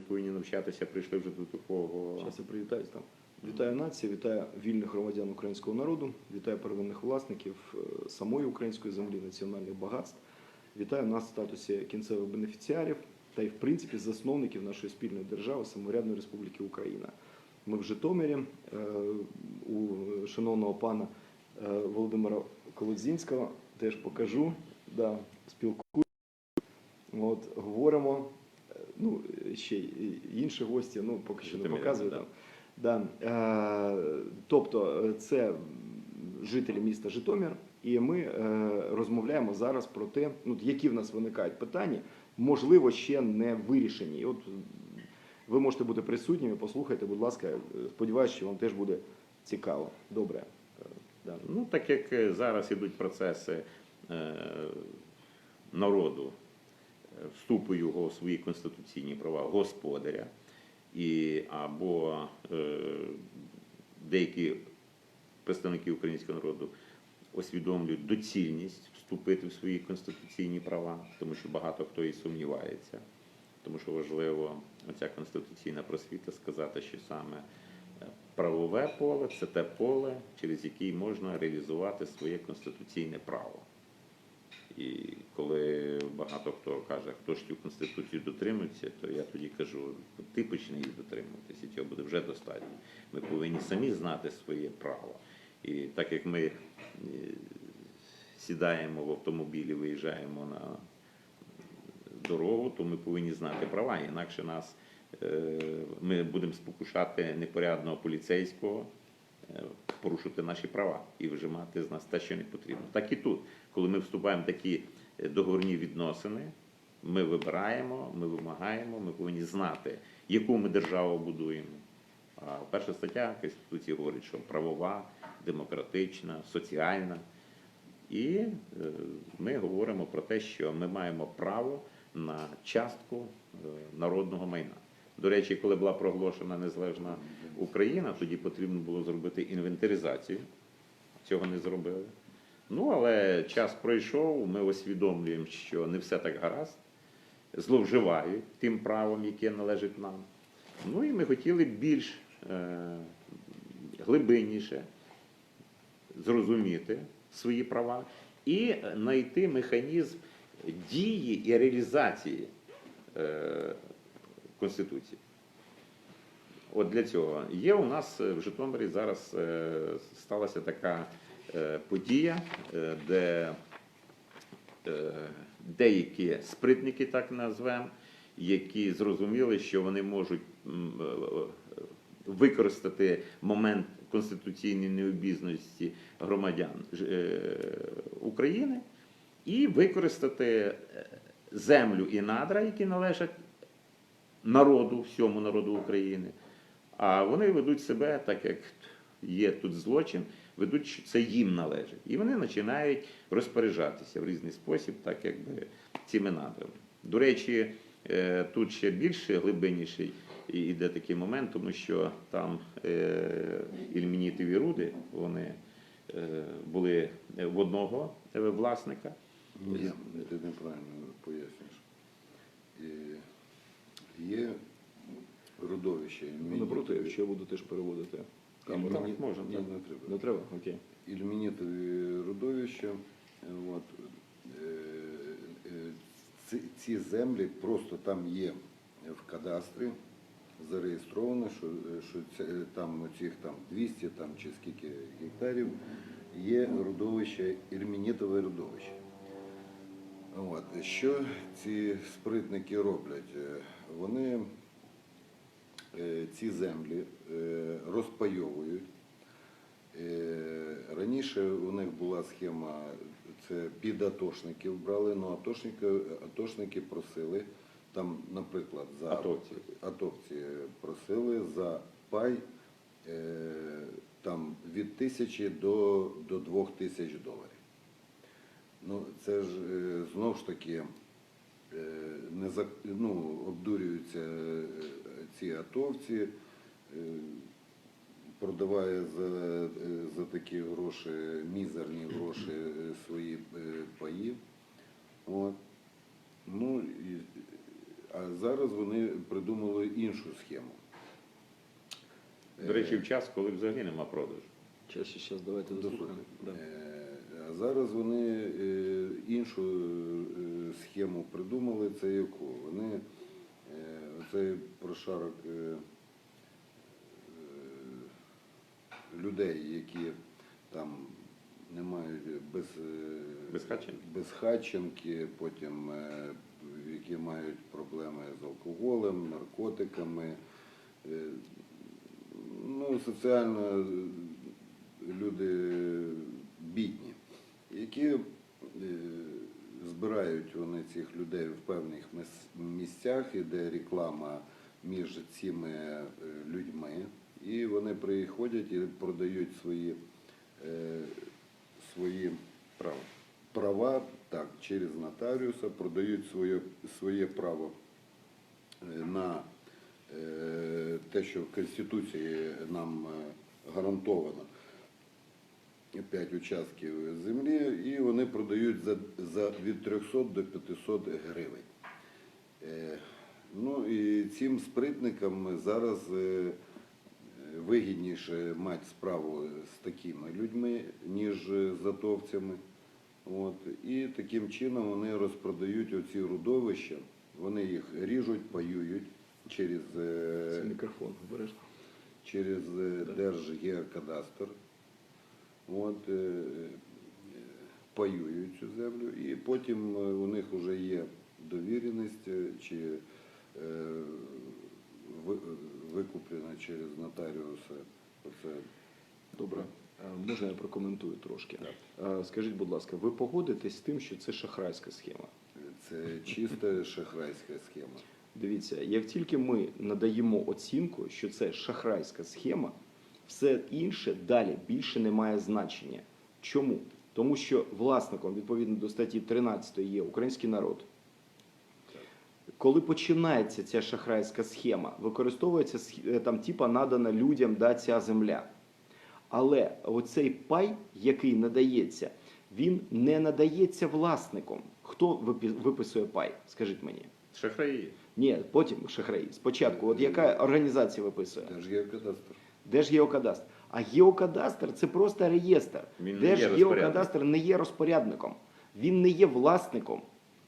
ми повинні навчатися, прийшли вже до такого. Зараз я привітаюсь там. Вітаю націю, вітаю вільних громадян українського народу, вітаю первинних власників е, самої української землі, національних багатств. Вітаю нас в статусі кінцевих бенефіціарів та й, в принципі, засновників нашої спільної держави Самоврядної Республіки Україна. Ми в Житомирі е, у шановного пана е, Володимира Колодзінського теж покажу, да, спілкуюся. Говоримо, ну, ще й інші гості, ну, поки що не показую там. Да. Е, тобто е, це жителі міста Житомир, і ми е, розмовляємо зараз про те, ну, які в нас виникають питання, можливо, ще не вирішені. І от ви можете бути присутніми, послухайте, будь ласка, Е, сподіваюся, що вам теж буде цікаво. Добре. Е, Да. Ну, так як е, зараз ідуть процеси е, народу, е, вступу його у свої конституційні права господаря, і або е, деякі представники українського народу усвідомлюють доцільність вступити в свої конституційні права, тому що багато хто і сумнівається. Тому що важливо оця конституційна просвіта сказати, що саме е, правове поле це те поле, через яке можна реалізувати своє конституційне право. І коли багато хто каже, хто ж цю конституцію дотримується, то я тоді кажу, ти почни її дотримуватися, цього буде вже достатньо. Ми повинні самі знати своє право. І так як ми е, сідаємо в автомобілі, виїжджаємо на дорогу, то ми повинні знати права, інакше нас е, ми будемо спокушати непорядного поліцейського порушити наші права і вижимати з нас те, що не потрібно. Так і тут, коли ми вступаємо в такі е, договорні відносини, ми вибираємо, ми вимагаємо, ми повинні знати, яку ми державу будуємо. А перша стаття Конституції говорить, що правова, демократична, соціальна. І е, ми говоримо про те, що ми маємо право на частку е, народного майна. До речі, коли була проголошена незалежна Україна, тоді потрібно було зробити інвентаризацію. Цього не зробили. Ну, але час пройшов, ми усвідомлюємо, що не все так гаразд, зловживають тим правом, яке належить нам. Ну і ми хотіли більш е, глибинніше зрозуміти свої права і знайти механізм дії і реалізації е, Конституції. От для цього є у нас е, в Житомирі зараз е, сталася така е, подія, де деякі спритники, так назвемо, які зрозуміли, що вони можуть використати момент конституційної необізнаності громадян України і використати землю і надра, які належать народу, всьому народу України. А вони ведуть себе так, як є тут злочин, ведуть, що це їм належить. І вони починають розпоряджатися в різний спосіб, так якби цими надрами. До речі, е, тут ще більше глибинніший іде такий момент, тому що там е, ільмінітові руди, вони е, були в одного власника. Ні, ти неправильно пояснюєш. Є родовище. Ну, не проти, якщо я буду теж переводити камеру. Так, можна, Ні, так. не треба. Не треба? Окей. Ільмінітові родовища. е, От, е, е, ці, ці землі просто там є в кадастрі зареєстровано, що, що це, там оцих там 200 там, чи скільки гектарів є родовище, ільмінітове родовище. От. Що ці спритники роблять? Вони ці землі е, розпайовують. Е, Раніше у них була схема, це під атошників брали, але атошники, атошники просили, там, наприклад, за Атовці. атовці просили за пай е, там, від тисячі до, до двох тисяч доларів. Ну, це ж е, знов ж таки е, не за, ну, обдурюються ці атовці, е, продаває за, е, за такі гроші, мізерні гроші е, свої паї. От. Ну, і, А зараз вони придумали іншу схему. До речі, в час, коли взагалі нема продажу. Зараз, зараз, давайте дослухаємо. Да. А зараз вони іншу схему придумали. Це яку? Вони цей прошарок е, е, людей, які там не мають без, е, Безхатченки. безхатченки, потім які мають проблеми з алкоголем, наркотиками. Ну, соціально люди бідні, які збирають вони цих людей в певних місцях, іде реклама між цими е, людьми, і вони приходять і продають свої, е, свої Право. права так, через нотаріуса, продають своє, своє право е, на те, що в Конституції нам гарантовано 5 участків землі, і вони продають за, за від 300 до 500 гривень. Е, Ну і цим спритникам зараз е, вигідніше мати справу з такими людьми, ніж з атовцями. От. І таким чином вони розпродають оці родовища, вони їх ріжуть, паюють через, е, Це мікрофон, обережно. через е, Держгеокадастр. От, е, е, паюють цю землю, і потім е, у них вже є довіреність чи викуплена через нотаріуса. Оце Добре. Можна я прокоментую трошки? Е, Скажіть, будь ласка, ви погодитесь з тим, що це шахрайська схема? Це чиста шахрайська схема. Дивіться, як тільки ми надаємо оцінку, що це шахрайська схема, все інше далі більше не має значення. Чому? Тому що власником відповідно до статті 13 є український народ. Коли починається ця шахрайська схема, використовується е, там, типа надана людям да, ця земля. Але оцей пай, який надається, він не надається власником. Хто виписує пай? Скажіть мені. Шахраї. Ні, потім шахраї. Спочатку, от яка організація виписує? Держгеокадастр. Держгеокадастр. А геокадастр це просто реєстр. Він не є Держгеокадастр не є розпорядником, він не є власником.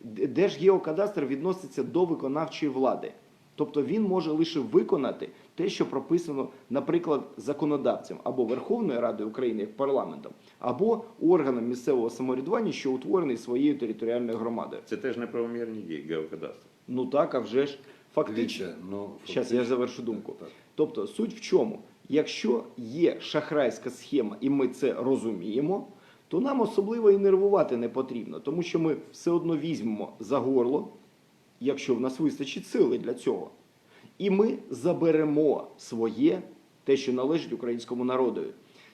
Д- Держгеокадастр відноситься до виконавчої влади. Тобто він може лише виконати те, що прописано, наприклад, законодавцем або Верховною Радою України як парламентом, або органом місцевого самоврядування, що утворений своєю територіальною громадою. Це теж неправомірні дії геокадастру. Ну так, а вже ж фактично. Дивіться, ну, Щас, я завершу думку. Так, так. Тобто суть в чому? Якщо є шахрайська схема, і ми це розуміємо, то нам особливо і нервувати не потрібно, тому що ми все одно візьмемо за горло, якщо в нас вистачить сили для цього. І ми заберемо своє, те, що належить українському народові.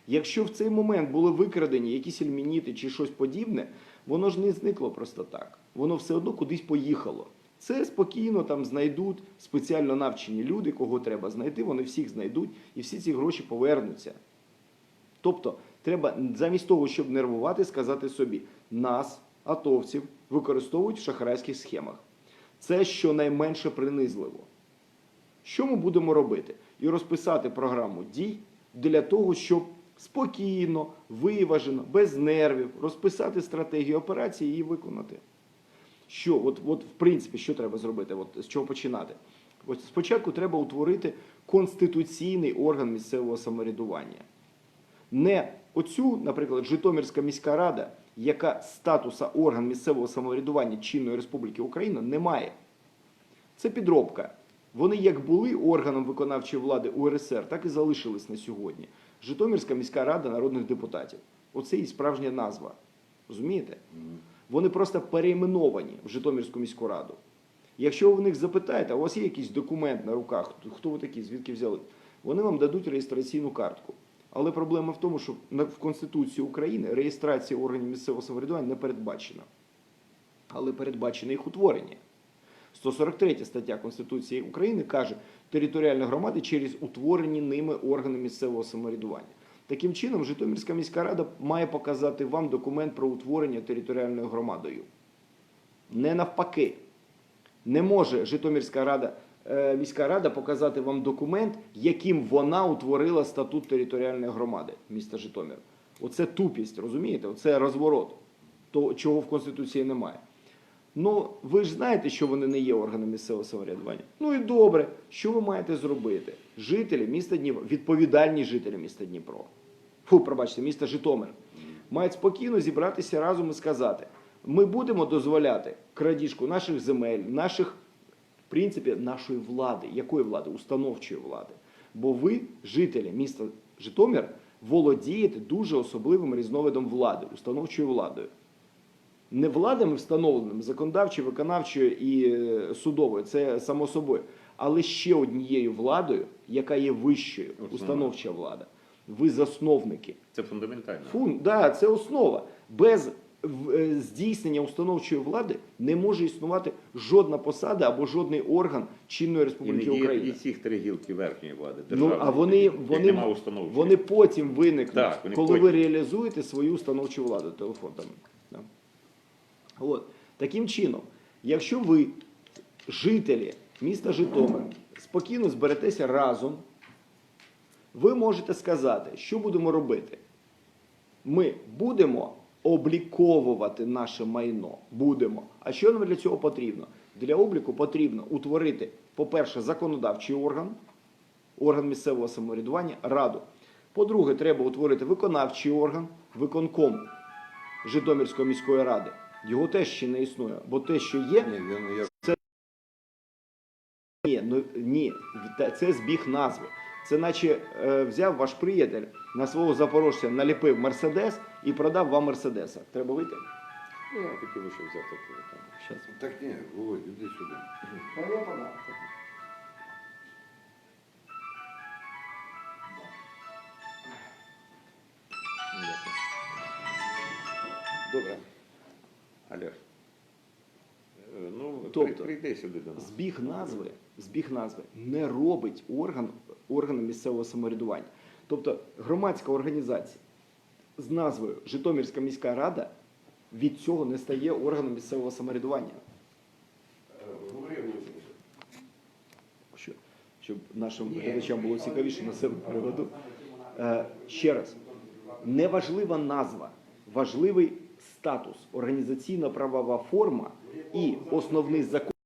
Якщо в цей момент були викрадені якісь ельмініти чи щось подібне, воно ж не зникло просто так. Воно все одно кудись поїхало. Це спокійно там знайдуть спеціально навчені люди, кого треба знайти, вони всіх знайдуть і всі ці гроші повернуться. Тобто, треба замість того, щоб нервувати, сказати собі: нас, атовців, використовують в шахрайських схемах. Це щонайменше принизливо. Що ми будемо робити? І розписати програму дій для того, щоб спокійно, виважено, без нервів розписати стратегію операції і її виконати. Що, от, от, в принципі, що треба зробити? От, з чого починати? От спочатку треба утворити конституційний орган місцевого самоврядування. Не оцю, наприклад, Житомирська міська рада, яка статуса орган місцевого самоврядування чинної Республіки Україна не має. Це підробка. Вони як були органом виконавчої влади УРСР, так і залишились на сьогодні. Житомирська міська рада народних депутатів. Оце і справжня назва. Розумієте? Вони просто перейменовані в Житомирську міську раду. Якщо ви в них запитаєте, а у вас є якийсь документ на руках, хто ви такі, звідки взяли, вони вам дадуть реєстраційну картку. Але проблема в тому, що в Конституції України реєстрація органів місцевого самоврядування не передбачена. Але передбачене їх утворення. 143 стаття Конституції України каже, територіальні громади через утворені ними органи місцевого самоврядування. Таким чином, Житомирська міська рада має показати вам документ про утворення територіальною громадою. Не навпаки. Не може Житомирська рада, е, міська рада показати вам документ, яким вона утворила статут територіальної громади міста Житомир. Оце тупість, розумієте? Оце розворот, то, чого в Конституції немає. Ну, ви ж знаєте, що вони не є органом місцевого самоврядування. Ну і добре, що ви маєте зробити? Жителі міста Дніпро, відповідальні жителі міста Дніпро, фу, пробачте, міста Житомир, мають спокійно зібратися разом і сказати: ми будемо дозволяти крадіжку наших земель, наших, в принципі, нашої влади. Якої влади? Установчої влади. Бо ви, жителі міста Житомир, володієте дуже особливим різновидом влади, установчою владою не владами встановленими, законодавчою, виконавчою і е, судовою, це само собою, але ще однією владою, яка є вищою, установча влада. Ви засновники. Це фундаментально. Фун, да, це основа. Без е, здійснення установчої влади не може існувати жодна посада або жодний орган чинної І Республіки діє Україна. і цих три гілки верхньої влади. Ну, а вони, вони, вони потім виникнуть, Так, вони коли потім. ви реалізуєте свою установчу владу. телефонами. Да. От. Таким чином, якщо ви, жителі міста Житомир, спокійно зберетеся разом, ви можете сказати, що будемо робити. Ми будемо обліковувати наше майно. Будемо. А що нам для цього потрібно? Для обліку потрібно утворити, по-перше, законодавчий орган, орган місцевого самоврядування, раду. По-друге, треба утворити виконавчий орган, виконком Житомирської міської ради. Його теж ще не існує, бо те, що є, як ні, ну ні, це збіг назви. Це наче е, взяв ваш приятель на свого запорожця, наліпив Мерседес і продав вам Мерседеса. Треба вийти? Ну, Я хотів лише взяти так ні, Володь, іди сюди. Дякую. Тобто, при- прийди сюди до нас. Збіг назви, збіг назви не робить орган, органом місцевого самоврядування. Тобто громадська організація з назвою Житомирська міська рада від цього не стає органом місцевого самоврядування. Що, щоб нашим глядачам було цікавіше на себе приведу. Е, ще раз, неважлива назва, важливий статус, організаційно-правова форма і основний закон.